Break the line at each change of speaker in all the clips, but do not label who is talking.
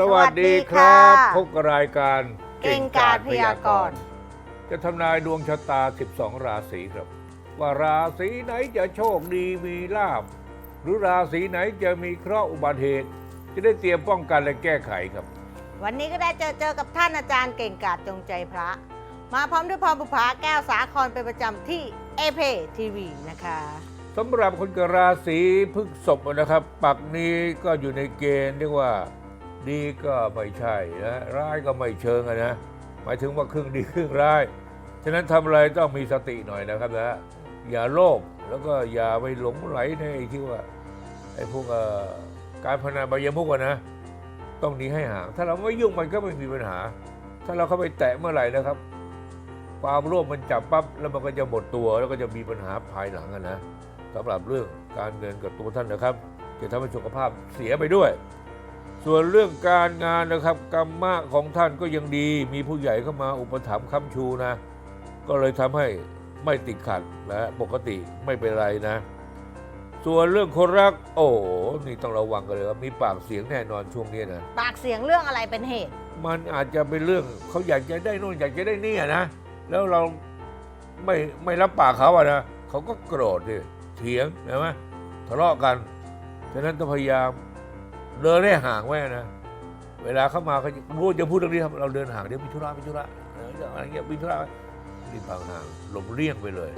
สวัสดีครับ
สวัสดีค่ะ
พบกับรายการ
เก่งกาจพยากรณ์
จะทำนายดวงชะตา 12 ราศีครับ ว่าราศีไหนจะโชคดีมีลาบ หรือราศีไหนจะมีเคราะห์อุบัติเหตุ จะได้เตรียมป้องกันและแก้ไขครับ
วันนี้ก็ได้เจอเจอกับท่านอาจารย์เก่งกาจจงใจพระ มาพร้อมด้วยพรบุภาแก้วสาครเป็นประจำที่เอเพทีวีนะคะ
สำหรับคนเกิดราศีพฤษภนะครับ ปักนี้ก็อยู่ในเกณฑ์เรียกว่า ดีก็ไม่ใช่นะร้ายก็ไม่เชิงนะหมายถึงว่าครึ่งดีครึ่งร้าย ฉะนั้นทำอะไรต้องมีสติหน่อยนะครับนะอย่าโลภแล้วก็อย่าไปหลงไหลในที่ว่าไอ้พวกการพนันบายมุกนะ ต้องหนีให้ห่าง ถ้าเราไม่ยุ่งมันก็ไม่มีปัญหา ถ้าเราเข้าไปแตะเมื่อไหร่นะครับ ความโลภมันจับปั๊บแล้วมันก็จะหมดตัว แล้วก็จะมีปัญหาภายหลังนะสำหรับเรื่องการเงินกับตัวท่านนะครับจะทำให้สุขภาพเสียไปด้วย ส่วนเรื่องการงานนะครับกรรมะของท่านก็ยังดี มีผู้ใหญ่เข้ามาอุปถัมภ์ค้ำชูนะ ก็เลยทำให้ไม่ติดขัดและปกติไม่เป็นไรนะ ส่วนเรื่องคนรัก โอ้โหนี่ต้องระวังกันเลยครับมีปากเสียงแน่นอนช่วงนี้นะ
ปากเสียงเรื่องอะไรเป็นเหตุ
มันอาจจะเป็นเรื่องเขาอยากจะได้นู่นอยากจะได้นี่อะนะแล้วเราไม่ไม่รับปากเขาอะนะเขาก็โกรธดิเถียงใช่ไหมทะเลาะกันฉะนั้นต้องพยายาม เดินให้ห่างไว้นะ เวลาเข้ามาเขาจะรู้จะพูดเรื่องนี้ครับเราเดินห่างเดี๋ยวมีธุระมีธุระเอออะไรเงี้ยมีธุระรีบห่างห่างๆหลบเลี่ยงไปเลย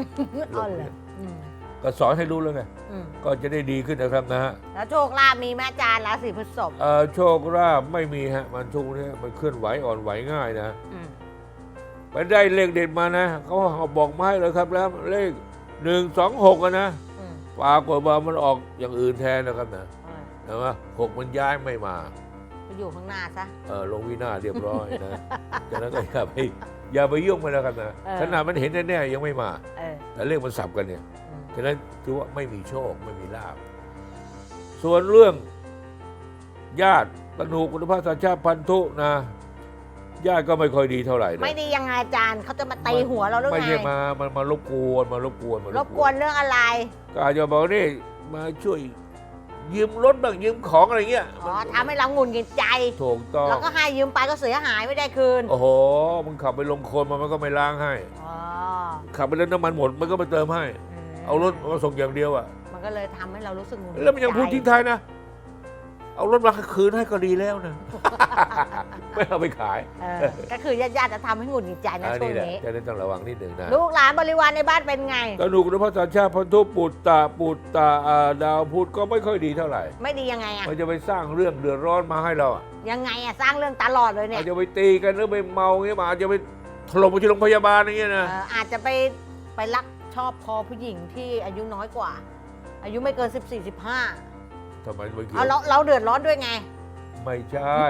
หล
อ๋อบเหร
เลี่
อย
ง
อืม
ก็สอนให้รู้แล้วไง
อืม
ก็จะได้ดีขึ้นนะครับนะฮะ
แล้วโชคลาภมีแม่อาจารย์ราศีพฤษภ
เอ่อโชคลาภไม่มีฮะ มันช่วงนี้มันเคลื่อนไหวอ่อนไหวง่ายนะ
อืม
ไปได้เลขเด็ดมานะเขาบอกมาให้เลยครับแล้วเลขหนึ่งสองหกนะ
อืม
ปรากฏว่ามันออกอย่างอื่นแทนนะครับนะ
เออ
เห็นไหมหกมันย้ายไม่มา
ไปอยู่ข้างหน้าซะ
เออลงวินาศเรียบร้อยนะจากนั้นก็อย่าไปอย่าไปยุ่งมันนะครับนะ
เออ
ขนาดมันเห็นแน่ๆยังไม่มา
เออ
แต่เลขมันสับกันเนี่ย
อืม
ฉะนั้นถือว่าไม่มีโชคไม่มีลาบส่วนเรื่อง ญาติตนุคุณภาพสัญชาติพันธุนะญาติก็ไม่ค่อยดีเท่าไหร่นะ
ไม่ดียังไงอาจารย์เขาจะมาตีหัวเราหรือ
ไม่
ไง
ใช่มามันมารบกวนมารบกวนมาร
รบกวนเรื่องอะไร
ก็อาจจะบอกนี่มาช่วย ยืมรถบ้างยืมของอะไรเงี้ย
อ๋อทำให้เราหงุนงิดใจ
ถูกต้อง
แล้วก็ให้ยืมไปก็เสียหายไม่ได้คืน
โอ้โห มึงขับไปลงโคลนมันมันก็ไม่ล้างให้
อ๋อ
ขับไปแล้วน้ำมันหมดมันก็ไม่เติมให้
ม
เอารถมาส่งอย่างเดียวอะ
มันก็เลยทำให้เรารู้สึกหงุดหงิด
แล้วมันยังพูด
ใจ
ทิ้งท้ายนะ เอารถมาคืนให้ก็ดีแล้วนะ ไม่เอาไปขาย
เออก็คือญาติๆจะทำให้หงุดหงิดใจนะ
อัน
ช่ว
นี้
ง
แหละ
นี้
จะได้ต้องระวังนิดหนึ่งนะ
ลูกหลานบริวารในบ้านเป็นไง
กระดูกนพสัญชาติพันธุปุตตะปุตตะอ่าดาวพุธก็ไม่ค่อยดีเท่าไหร่
ไม่ดียังไงอะ
มันจะไปสร้างเรื่องเดือดร้อนมาให้เราอะ
ยังไงอะสร้างเรื่องตลอดเลยเนี่
อายจจะไปตีกันหรือไปเมาเงี้ยมาอาจจะไปถล่มไปที่โรงพยาบาลอย่างเงี้ยนะ
เอ่ออาจจะไปไปรักชอบพอผู้หญิงที่อายุน้อยกว่า อายุไม่เกิน 14 15
ทำไมไม่เกี่ย
เอา
ว
เราเราเดือดร้อนด้วยไง
ไม่ใช่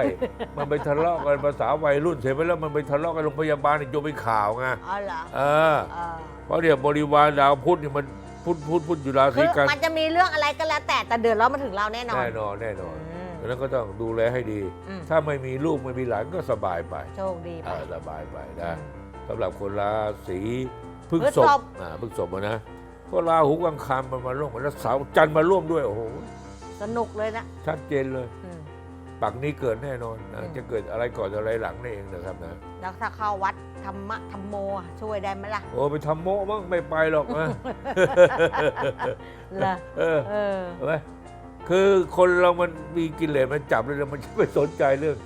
มันไปทะเลาะกันภาษาวัยรุ่นเสร็จไปแล้วมันไปทะเลาะกันโรงพยาบาลนี่โยเป็นข่าวไง
อ๋อเหรอ
เออ
เออ
เพราะเดี๋ยวบริวารดาวพุธนี่มันพุธพุธพุธอยู่รา
คื
ศี
อ
กัน
มันจะมีเรื่องอะไรก็แล้วแต่แต่เดือดร้อนมาถึงเราแน่นอน
แน่นอนแน่นอน
อืม
ดังนั้นก็ต้องดูแลให้ดี
อืม
ถ้าไม่มีลูกไม่มีหลานก็สบายไป
โชคดีไป
อ่าสบายไปนะสำหรับคนราศีพฤ
พฤ
ษ
ษ
ภ
ภ
อ่าพฤษภอะนะเพราะราหูกังคารมันมาร่วมกันแล้วเสาร์จันทร์มาร่วมด้วยโอ้โห
สนุกเลยนะ
ชัดเจนเลย
อืม
ปักนี้เกิดแน่นอนนะ
อืม
จะเกิดอะไรก่อนอะไรหลังนี่เองนะครับนะ
แล้วถ้าเข้าวัดธรรมะธรรมโมอะช่วยได้ไหมล่ะ
โอ้ไปทำโมะมั้งไม่ไปหรอกนะ
เหรอ
เออ
เออ
เห็นไหมคือคนเรามันมีกิเลสมันจับเลยมันจะไม่สนใจเรื่อง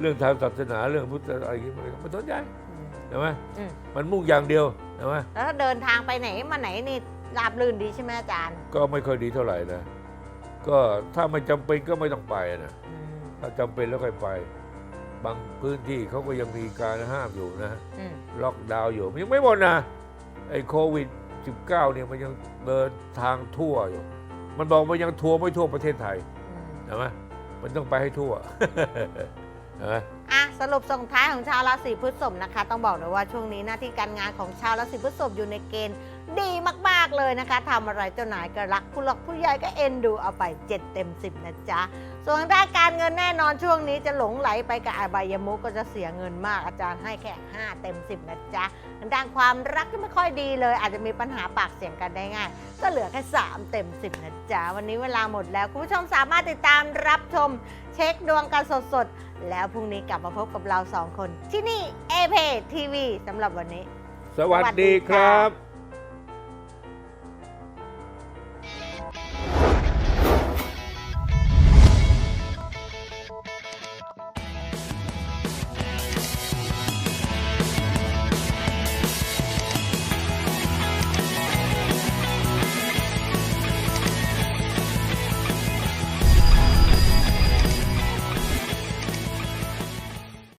เรื่องทางศาสนาเรื่องพุทธอะไรอย่างงี้มันไม่สนใจ
อืม
ใช่ไหม
อืม
มันมุ่งอย่างเดียวใช่ไหม
แล้วถ้าเดินทางไปไหนมาไหนนี่ราบรื่นดีใช่ไหมอาจารย์
ก็ไม่ค่อยดีเท่าไหร่นะก็ถ้าไม่จำเป็นก็ไม่ต้องไปนะ
อืม
ถ้าจำเป็นแล้วค่อยไป บางพื้นที่เขาก็ยังมีการห้ามอยู่นะ
อืม
ล็อกดาวน์อยู่มันยังไม่หมดนะไอ้โควิด 19 เนี่ยมันยังเดินทางทั่วอยู่ มันบอกมันยังทัวร์ไม่ทั่วประเทศไทย
อืม
ใช่ไหมมันต้องไปให้ทั่ว ใช่ไหม
อะสรุปส่งท้ายของชาวราศีพฤษภนะคะ ต้องบอกเลยว่าช่วงนี้หน้าที่การงานของชาวราศีพฤษภอยู่ในเกณฑ์ดีมาก ๆ เลยนะคะทำอะไรเจ้านายก็รักผู้หลักผู้ใหญ่ก็เอ็นดูเอาไป 7 เต็ม 10 นะจ๊ะส่วนด้านการเงินแน่นอนช่วงนี้จะหลงไหลไปกับอบายมุกก็จะเสียเงินมากอาจารย์ให้แค่ 5 เต็ม 10 นะจ๊ะทาด้านความรักก็ไม่ค่อยดีเลย อาจจะมีปัญหาปากเสียงกันได้ง่าย ก็เหลือแค่ 3 เต็ม 10 นะจ๊ะ วันนี้เวลาหมดแล้ว คุณผู้ชมสามารถติดตามรับชม เช็คดวงกันสดๆ แล้วพรุ่งนี้กลับมาพบกับเราสองคน ที่นี่ a p ทีวีสำหรับวันนี้
สวัสดีครับ